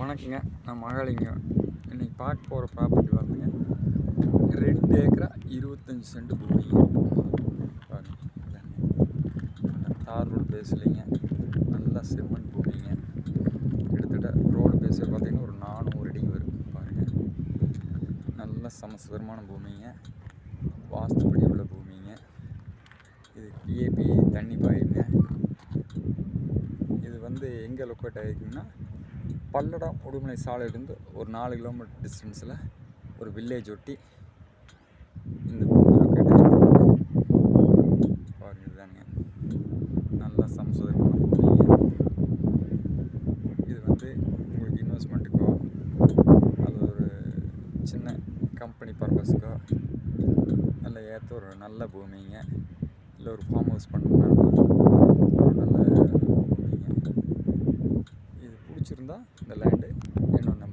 வணக்கங்க நான் மகாலிங்கம். இன்னைக்கு பார்க்க போகிற ப்ராப்பர்ட்டி வந்துங்க ரெண்டு ஏக்கரா இருபத்தஞ்சி சென்ட் பூமிங்க பாருங்க தார் ரோடு பேசலைங்க நல்லா செம்மண் பூமிங்க. கிட்டத்தட்ட ரோடு பேச பார்த்தீங்கன்னா ஒரு நானூறு அடி வரும். பாருங்கள் நல்ல சமசுதரமான பூமிங்க. வாஸ்துப்படி உள்ள பூமிங்க. இது பிஏபி தண்ணி பாயுங்க. இது வந்து எங்கே லொக்கேட் ஆகிருக்குன்னா பல்லடம் உடுமலை சாலையிலேருந்து ஒரு நாலு கிலோமீட்டர் டிஸ்டன்ஸில் ஒரு வில்லேஜ் ஒட்டி இந்த பூமி லொக்கேட் ஆகிருக்கு பாருங்க இதுதானுங்க நல்லா சமசுதரமான இது வந்து உங்களுக்கு இன்வெஸ்ட்மெண்ட்டுக்கோ அல்லது ஒரு சின்ன கம்பெனி பர்பஸ்க்கோ நல்ல ஏற்ற ஒரு நல்ல பூமிங்க. இல்லை ஒரு ஃபார்ம் ஹவுஸ் பண்ணணும்னா ஒரு நல்ல பூமிங்க இது பிடிச்சிருந்தா இந்த லேண்டு என்னோட